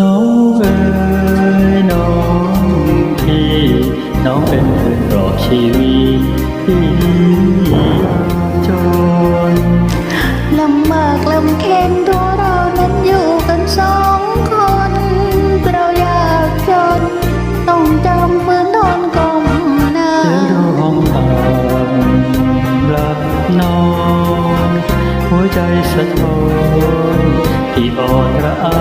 น้องเอ๋ยน้องพี่น้องเป็นเพื่อนปลอบชีวิต สะท้อนที่อ่อนระอา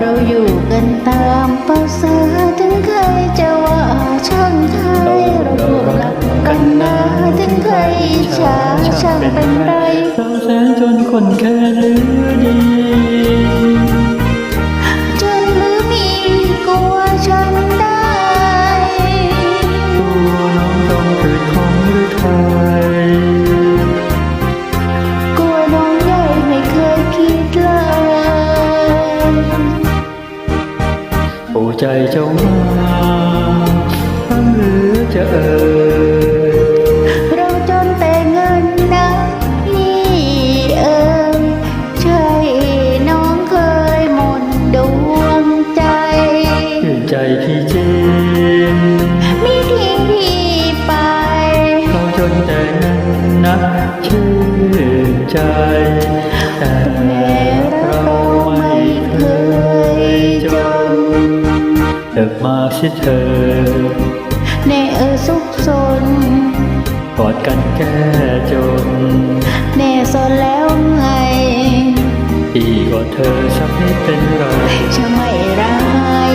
เราอยู่กันตามภาษาถึงใครจะว่าช่างไทยเราร่วมรักกันนาถึงใครอิจฉาช่างเป็นไรเราแสนจนคนแค่เหลือดี ใจเจ้ามาทำหรือจะเอ่ยเราจนแต่เงินนะนี่เอ่ยใช่น้องเคยหมดดวงใจชื่นใจพี่จริงไม่ทิ้งพี่ไปเราจนแต่เงินนะชื่นใจแต่ มาสิเธอแน่เออสุขสนกอดกันแก้จนแน่สนแล้วไงพี่กอดเธอสักนิดเป็นไรจะไม่ร้าย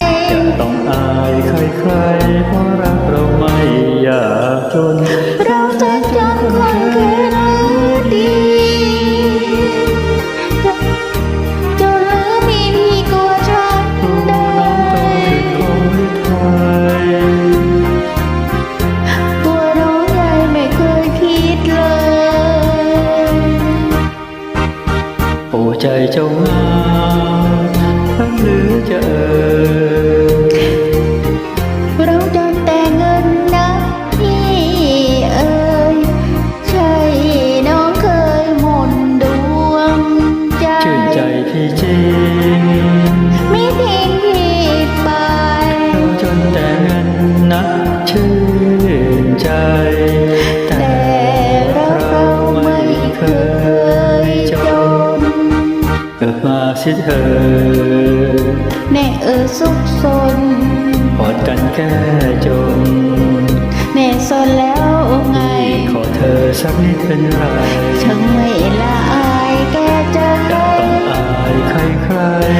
อย่าต้องอายใครๆเพราะรักเราไม่อยากจน เราจะจนคนแค่ โอ้ใจเจ้างามทั้งหรือจะเอ่ยเราจน สิเธอแน่เออสุขสนกอดกันแก้จนแน่สนแล้วไง ขอเธอสักนิดเป็นไรฉันไม่ละอายแกใจอย่าต้องอายใครขอ